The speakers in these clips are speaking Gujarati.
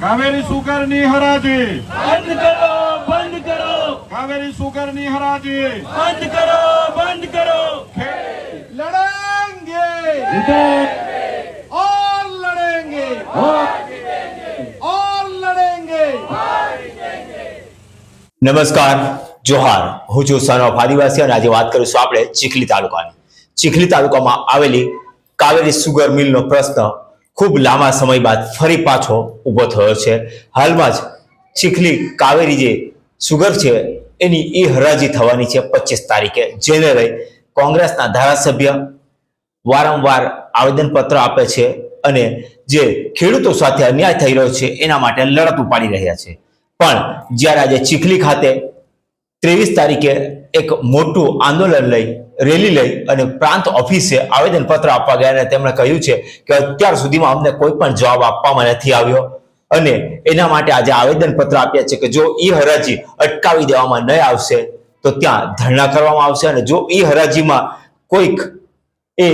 કાવેરી સુગરની હરાજી. બંધ કરો બંધ કરો. કાવેરી સુગરની હરાજી. બંધ કરો બંધ કરો. લડેંગે. લડેંગે. લડેંગે. નમસ્કાર જોહાર. હું છું સન આદિવાસી અને આજે વાત કરીશું આપણે ચીખલી તાલુકાની. ચીખલી તાલુકામાં આવેલી કાવેરી સુગર મિલનો પ્રશ્ન ખૂબ લાંબા સમય બાદ ફરી પાછો ઊભો થયો છે. હાલમાં જ ચીખલી કાવેરી જે સુગર છે, એની એ હરાજી થવાની છે પચીસ તારીખે. જેને લઈ કોંગ્રેસના ધારાસભ્ય વારંવાર આવેદનપત્ર આપે છે અને જે ખેડૂતો સાથે અન્યાય થઈ રહ્યો છે, એના માટે લડત ઉપાડી રહ્યા છે. પણ જ્યારે આજે ચીખલી ખાતે ત્રેવીસ તારીખે એક મોટું આંદોલન લઈ, રેલી લઈ અને પ્રાંત ઓફિસે આવેદનપત્ર આપવા ગયા અને તેમણે કહ્યું છે કે અત્યાર સુધીમાં અમને કોઈ પણ જવાબ આપવામાં નથી આવ્યો. અને એના માટે આજે આવેદનપત્ર આપ્યા છે કે જો ઈ હરાજી અટકાવી દેવામાં નહીં આવશે, તો ત્યાં ધરણા કરવામાં આવશે અને જો ઈ હરાજીમાં કોઈક એ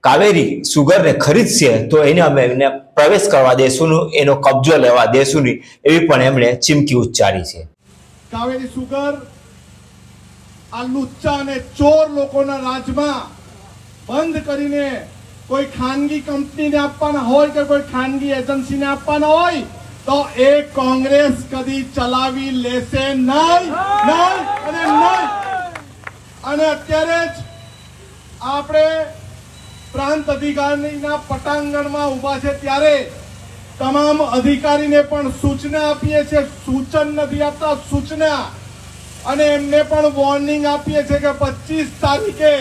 કાવેરી સુગરને ખરીદશે, તો એને અમે એને પ્રવેશ કરવા દેશું એનો કબજો લેવા દેશું એવી પણ એમણે ચીમકી ઉચ્ચારી છે. કાવેરી સુગર આ લુચ્ચા અને ચોર લોકોના રાજમાં બંધ કરીને કોઈ ખાનગી કંપનીને આપવાના હોય કે કોઈ ખાનગી એજન્સીને આપવાના હોય, તો એ કોંગ્રેસ કદી ચલાવી લેશે નહીં. અને નહીં. અને અત્યારે જ આપણે પ્રાંત અધિકારીના પટાંગણમાં ઊભા છે ત્યારે તમામ અધિકારીને પણ સૂચના આપીએ છીએ. સૂચન નથી આપતા, સૂચના. અને એમને પણ વોર્નિંગ આપીએ છીએ કે પચીસ તારીખે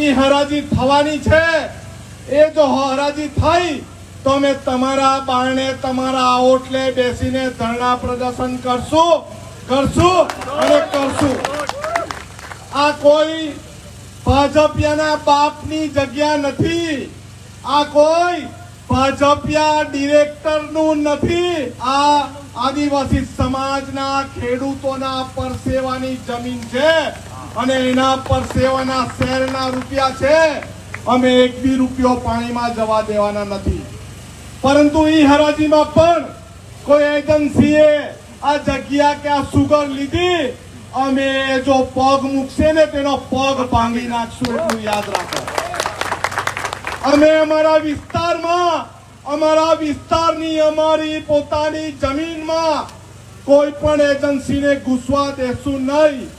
ઈ હરાજી થવાની છે. એ જો હરાજી થઈ, તો અમે તમારા બારણે તમારા ઓટલે બેસીને ધરણા પ્રદર્શન કરશું કરશું અને કરશું. આ કોઈ ભાજપિયાના બાપની જગ્યા નથી. આ કોઈ ભાજપિયા ડિરેક્ટરનું નથી. આ આદિવાસી સમાજના ખેડૂતોના પરસેવાની જમીન છે અને એના પરસેવાના શહેરના રૂપિયા છે, અમે એક બી રૂપિયો પાણીમાં જવા દેવાના નથી. પરંતુ ઈ હરાજીમાં પણ કોઈ એજન્સીએ આ જગ્યા કે આ સુગર લીધી, અમે જો પગ મૂકશે ને તેનો પગ ભાંગી નાખશું એટલું યાદ રાખો. અમે અમારા વિસ્તારમાં અમારા વિસ્તારની અમારી પોતાની જમીનમાં કોઈ પણ એજન્સીને ઘૂસવા દેશું નહીં.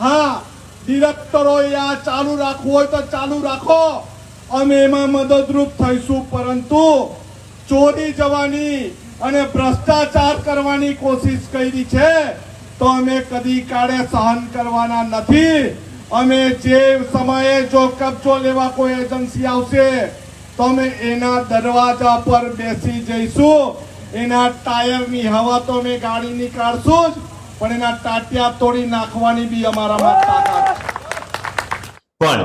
હા, ડિરેક્ટરોએ આ ચાલુ રાખવું હોય તો ચાલુ રાખો. અમે એમાં મદદરૂપ થઈશું, પરંતુ ચોરી જવાની અને ભ્રષ્ટાચાર કરવાની કોશિશ કરી છે તો અમે કદી કાળે સહન કરવાના નથી. અમે જે સમયે જો કબજો લેવા કોઈ એજન્સી આવશે તો અમે એના દરવાજા પર બેસી જઈશું. એના ટાયરની હવા તો અમે ગાડી નીકાળશું જ, પણ એના ટાટિયા તોડી નાખવાની બી અમારામાં તાકાત પણ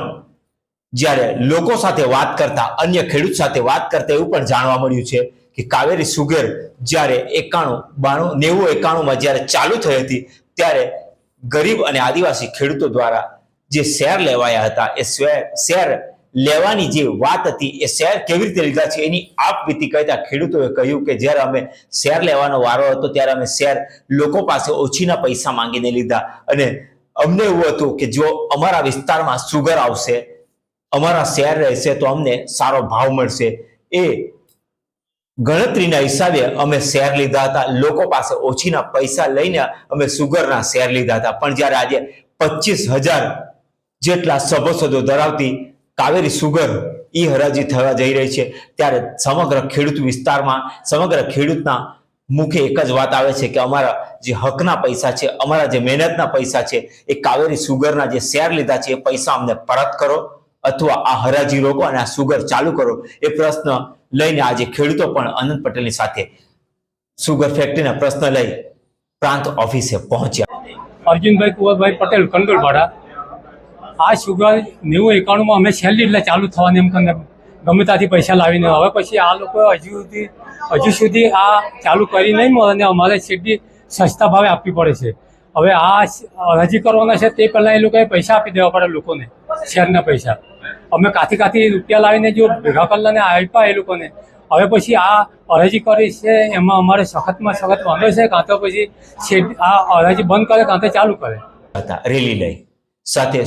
જ્યારે લોકો સાથે વાત કરતા, અન્ય ખેડૂત સાથે વાત કરતા એવું પણ જાણવા મળ્યું છે કે કાવેરી સુગર જ્યારે એકાણું, બાણું, નેવું એકાણુંમાં જ્યારે ચાલુ થઈ હતી, ત્યારે ગરીબ અને આદિવાસી ખેડૂતો દ્વારા જે શેર લેવાયા હતા, એ શેર શેર લેવાની જે વાત હતી એ શેર કેવી રીતે લીધા છે એની આપવીતી કહેતા ખેડૂતોએ કહ્યું કે જ્યારે અમે શેર લેવાનો વારો હતો ત્યારે અમે શેર લોકો પાસે ઓછીના પૈસા માંગીને લીધા. અને અમને એવું હતું કે જો અમારા વિસ્તારમાં સુગર આવશે, અમારા શેર રહેશે, તો અમને સારો ભાવ મળશે. એ ગણતરીના હિસાબે અમે શેર લીધા હતા. લોકો પાસે ઓછીના પૈસા લઈને અમે સુગરના શેર લીધા હતા. પણ જ્યારે આજે પચીસ હજાર જેટલા સભાસદો ધરાવતી કાવેરી સુગર ઈ હરાજી થવા જઈ રહી છે. ત્યારે સમગ્ર ખેડૂત વિસ્તારમાં, સમગ્ર ખેડૂતના મુખે એક જ વાત આવે છે કે અમારા જે હકના પૈસા છે, અમારા જે મહેનતના પૈસા છે, એ કાવેરી સુગરના જે શેર લીધા છે, એ પૈસા અમને પરત કરો અથવા આ હરાજી રોકો અને આ સુગર ચાલુ કરો. એ પ્રશ્ન લઈને આજે ખેડૂતો પણ અનંત પટેલની સાથે સુગર ફેક્ટરીના પ્રશ્ન લઈ પ્રાંત ઓફિસે પહોંચ્યા. અર્જુનભાઈ કુંવરભાઈ પટેલ કંડોલવાડા આ શુગર નેવું એકાણુંમાં અમે છેલ્લી એટલે ચાલુ થવાની એમ કરીને ગમે ત્યાંથી પૈસા લાવીને હવે પછી આ લોકો હજુ સુધી હજુ સુધી આ ચાલુ કરી નહીં મળે અને અમારે છેલ્લી સસ્તા ભાવે આપવી પડે છે. હવે આ હજી કરવાના છે તે પહેલાં એ લોકોએ પૈસા આપી દેવા પડે લોકોને, શેરના પૈસા. અમે કાથી કાથી રૂપિયા લાવીને જો ભેગા કરલાને આપ્યા એ લોકોને. હવે પછી આ અરજી કરી છે, એમાં અમારે સખતમાં સખત વાંધો છે, કાં તો પછી આ અરજી બંધ કરે, કાં તો ચાલુ કરે. રેલી લઈ. સાથે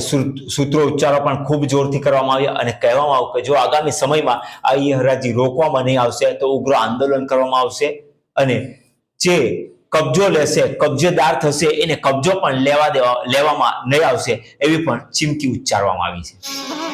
સૂત્રો ઉચ્ચારો પણ ખૂબ જોરથી કરવામાં આવ્યા અને કહેવામાં આવ્યું કે જો આગામી સમયમાં આ હરાજી રોકવામાં નહીં આવશે, તો ઉગ્ર આંદોલન કરવામાં આવશે અને જે કબજો લેશે, કબજેદાર થશે, એને કબજો પણ લેવા દેવા, લેવામાં નહીં આવશે એવી પણ ચીમકી ઉચ્ચારવામાં આવી છે.